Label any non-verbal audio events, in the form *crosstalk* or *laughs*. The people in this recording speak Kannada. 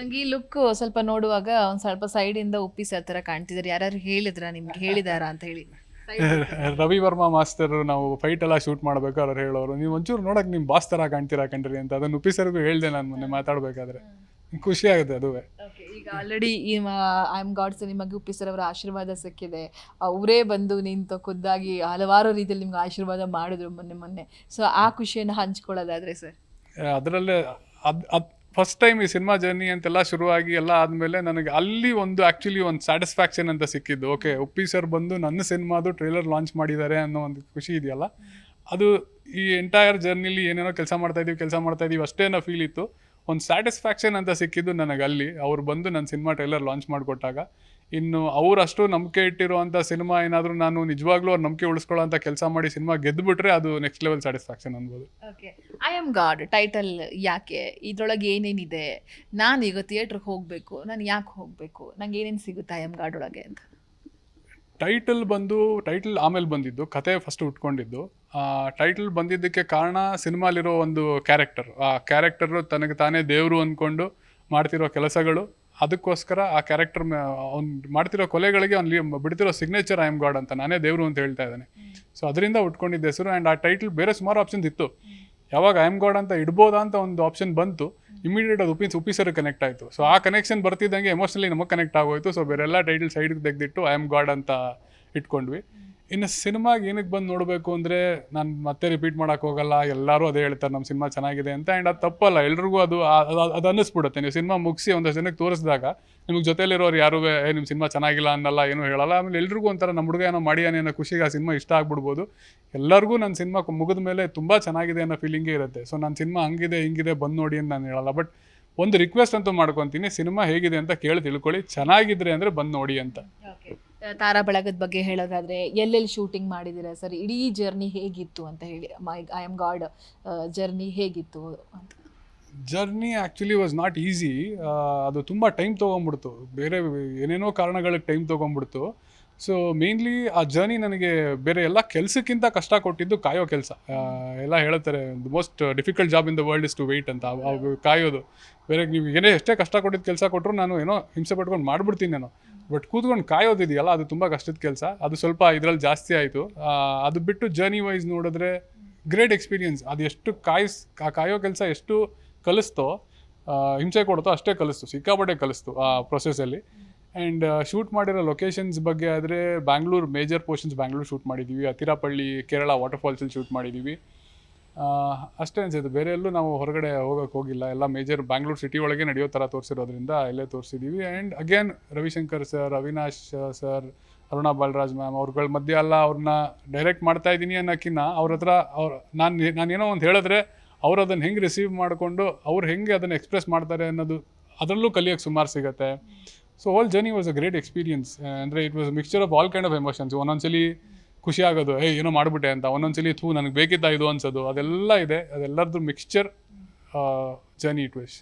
ನಂಗೆ ಈ ಲುಕ್ ಸ್ವಲ್ಪ ನೋಡುವಾಗ ಒಂದ್ ಸ್ವಲ್ಪ ಸೈಡ್ ಇಂದ ಉಪ್ಪಿಸಿ ಆ ತರ ಕಾಣ್ತಿದ್ದಾರೆ ಯಾರು ಹೇಳಿದ್ರ ನಿಮ್ಗೆ? ಹೇಳಿದಾರ ಅಂತ ಹೇಳಿ. *laughs* ರವಿ ವರ್ಮಾ ಮಾಸ್ತರ್ ನಾವು ಫೈಟ್ ಎಲ್ಲ ಶೂಟ್ ಮಾಡ್ಬೇಕು ಅವ್ರು ಹೇಳೋರು. ನೀವು ಒಂಚೂರು ನೋಡಕ್ ನಿಮ್ ಬಾಸ್ ತರ ಕಾಣ್ತೀರಾ ಕಣ್ರಿ ಅಂತ. ಅದನ್ನ ಉಪ್ಪಿಸರ್ಗೂ ಹೇಳ್ದೆ ನಾನು ಮೊನ್ನೆ ಮಾತಾಡ್ಬೇಕಾದ್ರೆ. ಖುಷಿ ಆಗುತ್ತೆ ಅದುವೇ. ಈಗ ಆಲ್ರೆಡಿ ಈ ಐ ಆಮ್ ಗಾಡ್ಸ್ ನಿಮಗೆ ಉಪ್ಪಿಸರ್ ಅವರ ಆಶೀರ್ವಾದ ಸಿಕ್ಕಿದೆ. ಅವರೇ ಬಂದು ನಿಂತು ಖುದ್ದಾಗಿ ಹಲವಾರು ರೀತಿಯಲ್ಲಿ ನಿಮ್ಗೆ ಆಶೀರ್ವಾದ ಮಾಡಿದ್ರು ಮೊನ್ನೆ ಮೊನ್ನೆ. ಸೊ ಆ ಖುಷಿಯನ್ನು ಹಂಚ್ಕೊಳ್ಳೋದಾದ್ರೆ ಸರ್ ಅದರಲ್ಲೇ ಅದು ಅದ್ ಫಸ್ಟ್ ಟೈಮ್ ಈ ಸಿನಿಮಾ ಜರ್ನಿ ಅಂತೆಲ್ಲ ಶುರುವಾಗಿ ಎಲ್ಲ ಆದಮೇಲೆ ನನಗೆ ಅಲ್ಲಿ ಒಂದು ಆ್ಯಕ್ಚುಲಿ ಒಂದು ಸ್ಯಾಟಿಸ್ಫ್ಯಾಕ್ಷನ್ ಅಂತ ಸಿಕ್ಕಿದ್ದು. ಓಕೆ ಉಪ್ಪಿ ಸರ್ ಬಂದು ನನ್ನ ಸಿನಿಮಾದು ಟ್ರೇಲರ್ ಲಾಂಚ್ ಮಾಡಿದ್ದಾರೆ ಅನ್ನೋ ಒಂದು ಖುಷಿ ಇದೆಯಲ್ಲ? ಅದು ಈ ಎಂಟೈರ್ ಜರ್ನಿಲಿ ಏನೇನೋ ಕೆಲಸ ಮಾಡ್ತಾ ಇದೀವಿ, ಕೆಲಸ ಮಾಡ್ತಾ ಇದೀವಿ ಅಷ್ಟೇ ಅನ್ನೋ ಫೀಲ್ ಇತ್ತು. ಒಂದು ಸ್ಯಾಟಿಸ್ಫ್ಯಾಕ್ಷನ್ ಅಂತ ಸಿಕ್ಕಿದ್ದು ನನಗೆ ಅಲ್ಲಿ. ಅವ್ರು ಬಂದು ನನ್ನ ಸಿನಿಮಾ ಟ್ರೈಲರ್ ಲಾಂಚ್ ಮಾಡಿಕೊಟ್ಟಾಗ. ಇನ್ನು ಅವರಷ್ಟು ನಂಬಿಕೆ ಇಟ್ಟಿರುವಂಥ ಸಿನಿಮಾ ಏನಾದರೂ ನಾನು ನಿಜವಾಗ್ಲೂ ಅವ್ರ ನಂಬಿಕೆ ಉಳಿಸ್ಕೊಳ್ಳೋಂಥ ಕೆಲಸ ಮಾಡಿ ಸಿನಿಮಾ ಗೆದ್ದುಬಿಟ್ರೆ ಅದು ನೆಕ್ಸ್ಟ್ ಲೆವೆಲ್ ಸ್ಯಾಟಿಸ್ಫ್ಯಾಕ್ಷನ್ ಅನ್ಬೋದು. Okay I am God title ಯಾಕೆ? ಇದ್ರೊಳಗೆ ಏನೇನಿದೆ? ನಾನು ಈಗ ಥಿಯೇಟ್ರಿಗೆ ಹೋಗಬೇಕು. ನಾನು ಯಾಕೆ ಹೋಗಬೇಕು? ನಂಗೆ ಏನೇನು ಸಿಗುತ್ತೆ ಐ ಆಮ್ ಗಾಡ್ ಒಳಗೆ ಅಂತ? ಟೈಟಲ್ ಬಂದು ಟೈಟಲ್ ಆಮೇಲೆ ಬಂದಿದ್ದು ಕತೆ ಫಸ್ಟ್ ಉಟ್ಕೊಂಡಿದ್ದು. ಟೈಟಲ್ ಬಂದಿದ್ದಕ್ಕೆ ಕಾರಣ ಸಿನಿಮಾಲಿರೋ ಒಂದು ಕ್ಯಾರೆಕ್ಟರ್ ಆ ಕ್ಯಾರೆಕ್ಟರು ತನಗೆ ತಾನೇ ದೇವರು ಅಂದ್ಕೊಂಡು ಮಾಡ್ತಿರೋ ಕೆಲಸಗಳು. ಅದಕ್ಕೋಸ್ಕರ ಆ ಕ್ಯಾರೆಕ್ಟರ್ ಅವ್ನು ಮಾಡ್ತಿರೋ ಕೊಲೆಗಳಿಗೆ ಅವ್ನು ಬಿಡ್ತಿರೋ ಸಿಗ್ನೇಚರ್ ಐ ಆಮ್ ಗಾಡ್ ಅಂತ ನಾನೇ ದೇವರು ಅಂತ ಹೇಳ್ತಾ ಇದ್ದಾನೆ. ಸೊ ಅದರಿಂದ ಉಟ್ಕೊಂಡಿದ್ದ ಹೆಸರು ಆ್ಯಂಡ್ ಆ ಟೈಟಲ್ ಬೇರೆ ಸುಮಾರು ಆಪ್ಷನ್ಸ್ ಇತ್ತು. ಯಾವಾಗ ಐ ಆಮ್ ಗಾಡ್ ಅಂತ ಇಡ್ಬೋದಾ ಅಂತ ಒಂದು ಆಪ್ಷನ್ ಬಂತು. ಇಮಿಡಿಯೇಟ್ ಅದು ಉಪ್ಪಿ ಉಪ್ಪಿಸರು ಕನೆಕ್ಟ್ ಆಯಿತು. ಸೊ ಆ ಕನೆಕ್ಷನ್ ಬರ್ತಿದ್ದಂಗೆ ಎಮೋಷನಲಿ ನಮಗೆ ಕನೆಕ್ಟ್ ಆಗೋಯ್ತು. ಸೊ ಬೇರೆಲ್ಲ ಟೈಟಲ್ ಸೈಡ್ಗೆ ತೆಗೆದಿಟ್ಟು ಐ ಆಮ್ ಗಾಡ್ ಅಂತ ಇಟ್ಕೊಂಡ್ವಿ. ಇನ್ನು ಸಿನಿಮಾಗೆ ಏನಕ್ಕೆ ಬಂದು ನೋಡಬೇಕು ಅಂದರೆ ನಾನು ಮತ್ತೆ ರಿಪೀಟ್ ಮಾಡೋಕೆ ಹೋಗಲ್ಲ, ಎಲ್ಲರೂ ಅದೇ ಹೇಳ್ತಾರೆ ನಮ್ಮ ಸಿನಿಮಾ ಚೆನ್ನಾಗಿದೆ ಅಂತ ಆ್ಯಂಡ್ ಅದು ತಪ್ಪಲ್ಲ, ಎಲ್ರಿಗೂ ಅದು ಅದು- ಅನ್ನಿಸ್ಬಿಡುತ್ತೆ. ನೀವು ಸಿನಿಮಾ ಮುಗಿಸಿ ಒಂದಷ್ಟು ಜನಕ್ಕೆ ತೋರಿಸಿದಾಗ ನಿಮ್ಗೆ ಜೊತೆಲಿರೋರು ಯಾರು ನಿಮ್ಮ ಸಿನಿಮಾ ಚೆನ್ನಾಗಿಲ್ಲ ಅನ್ನಲ್ಲ, ಏನೂ ಹೇಳಲ್ಲ. ಆಮೇಲೆ ಎಲ್ರಿಗೂ ಒಂಥರ ನಮ್ಮ ಹುಡುಗ ಏನೋ ಮಾಡಿ ಅನ್ನೋ ಖುಷಿಗೆ ಆ ಸಿನಿಮಾ ಇಷ್ಟ ಆಗ್ಬಿಡ್ಬೋದು. ಎಲ್ಲರಿಗೂ ನನ್ನ ಸಿನಿಮಾ ಮುಗಿದ ಮೇಲೆ ತುಂಬ ಚೆನ್ನಾಗಿದೆ ಅನ್ನೋ ಫೀಲಿಂಗೇ ಇರುತ್ತೆ. ಸೊ ನನ್ನ ಸಿನಿಮಾ ಹಂಗಿದೆ, ಹಿಂಗಿದೆ, ಬಂದು ನೋಡಿ ಅಂತ ನಾನು ಹೇಳಲ್ಲ. ಬಟ್ ಒಂದು ರಿಕ್ವೆಸ್ಟ್ ಅಂತೂ ಮಾಡ್ಕೊತೀನಿ, ಸಿನಿಮಾ ಹೇಗಿದೆ ಅಂತ ಕೇಳಿ ತಿಳ್ಕೊಳ್ಳಿ, ಚೆನ್ನಾಗಿದ್ರೆ ಅಂದರೆ ಬಂದು ನೋಡಿ ಅಂತ. ತಾರಾ ಬಳಗದ ಬಗ್ಗೆ ಹೇಳೋದಾದ್ರೆ, ಎಲ್ಲೆಲ್ಲಿ ಶೂಟಿಂಗ್ ಮಾಡಿದ್ದೀರಾ ಸರ್? ಇಡೀ ಜರ್ನಿ ಹೇಗಿತ್ತು ಅಂತ ಹೇಳಿ my I am God journey ಹೇಗಿತ್ತು journey actually was not easy ಅದು ತುಂಬ ಟೈಮ್ ತೊಗೊಂಬಿಡ್ತು ಬೇರೆ ಏನೇನೋ ಕಾರಣಗಳಿಗೆ ಟೈಮ್ ತೊಗೊಂಬಿಡ್ತು ಸೊ ಮೇನ್ಲಿ ಆ ಜರ್ನಿ ನನಗೆ ಬೇರೆ ಎಲ್ಲ ಕೆಲಸಕ್ಕಿಂತ ಕಷ್ಟ ಕೊಟ್ಟಿದ್ದು ಕಾಯೋ ಕೆಲಸ. ಎಲ್ಲ ಹೇಳ್ತಾರೆ the most difficult job in the world is to wait ಅಂತ. ಕಾಯೋದು. ಬೇರೆ ನೀವು ಏನೇ ಎಷ್ಟೇ ಕಷ್ಟ ಕೊಟ್ಟಿದ್ದು ಕೆಲಸ ಕೊಟ್ಟರು ನಾನು ಏನೋ ಹಿಂಸೆ ಪಟ್ಕೊಂಡು ಮಾಡಿಬಿಡ್ತೀನಿ ನಾನು. ಬಟ್ ಕೂತ್ಕೊಂಡು ಕಾಯೋದಿದೆಯಲ್ಲ ಅದು ತುಂಬ ಕಷ್ಟದ ಕೆಲಸ. ಅದು ಸ್ವಲ್ಪ ಇದರಲ್ಲಿ ಜಾಸ್ತಿ ಆಯಿತು. ಅದು ಬಿಟ್ಟು ಜರ್ನಿ ವೈಸ್ ನೋಡಿದ್ರೆ ಗ್ರೇಟ್ ಎಕ್ಸ್ಪೀರಿಯನ್ಸ್ ಅದು ಎಷ್ಟು ಕಾಯಿಸ್ ಕಾಯೋ ಕೆಲಸ ಎಷ್ಟು ಕಲಿಸ್ತೋ ಹಿಂಸೆ ಕೊಡ್ತೋ ಅಷ್ಟೇ ಕಲಿಸ್ತು. ಸಿಕ್ಕಾಪಟ್ಟೆ ಕಲಿಸ್ತು ಆ ಪ್ರೊಸೆಸಲ್ಲಿ ಆ್ಯಂಡ್ ಶೂಟ್ ಮಾಡಿರೋ ಲೊಕೇಶನ್ಸ್ ಬಗ್ಗೆ ಆದರೆ Bangalore major portions Bangalore shoot ಮಾಡಿದ್ದೀವಿ ಅತಿರಾಪಳ್ಳಿ ಕೇರಳ ವಾಟರ್ಫಾಲ್ಸಲ್ಲಿ ಶೂಟ್ ಮಾಡಿದ್ದೀವಿ ಅಷ್ಟೇ ಅನಿಸುತ್ತೆ. ಬೇರೆ ಎಲ್ಲೂ ನಾವು ಹೊರಗಡೆ ಹೋಗೋಕೆ ಹೋಗಿಲ್ಲ. ಎಲ್ಲ ಮೇಜರ್ ಬ್ಯಾಂಗ್ಳೂರು ಸಿಟಿ ಒಳಗೆ ನಡೆಯೋ ಥರ ತೋರಿಸಿರೋದ್ರಿಂದ ಇಲ್ಲೇ ತೋರಿಸಿದ್ದೀವಿ and again Ravishankar sir Avinash sir Aruna Balraj ma'am ಅವ್ರಗಳ ಮಧ್ಯೆ ಎಲ್ಲ ಅವ್ರನ್ನ ಡೈರೆಕ್ಟ್ ಮಾಡ್ತಾ ಇದ್ದೀನಿ ಅನ್ನೋಕ್ಕಿನ್ನ ಅವ್ರ ಹತ್ರ ಅವ್ರು, ನಾನು ನಾನೇನೋ ಒಂದು ಹೇಳಿದ್ರೆ ಅವ್ರು ಅದನ್ನು ಹೆಂಗೆ ರಿಸೀವ್ ಮಾಡಿಕೊಂಡು ಅವ್ರು ಹೆಂಗೆ ಅದನ್ನು ಎಕ್ಸ್ಪ್ರೆಸ್ ಮಾಡ್ತಾರೆ ಅನ್ನೋದು ಅದರಲ್ಲೂ ಕಲಿಯೋಕ್ಕೆ ಸುಮಾರು ಸಿಗುತ್ತೆ. So all journey was a great experience ಅಂದರೆ it was mixture of all kind of emotions ಒಂದೊಂದ್ಸಲಿ ಖುಷಿ ಆಗೋದು ಏ ಏನೋ ಮಾಡಿಬಿಟ್ಟೆ ಅಂತ. ಒಂದೊಂದ್ಸಲಿ, ಥೂ, ನನಗೆ ಬೇಕಿದ್ದ ಇದು ಅನ್ಸೋದು. ಅದೆಲ್ಲ ಇದೆ. ಅದೆಲ್ಲರದ್ದು ಮಿಕ್ಸ್ಚರ್ ಜರ್ನಿ ಇಟ್ ವಾಸ್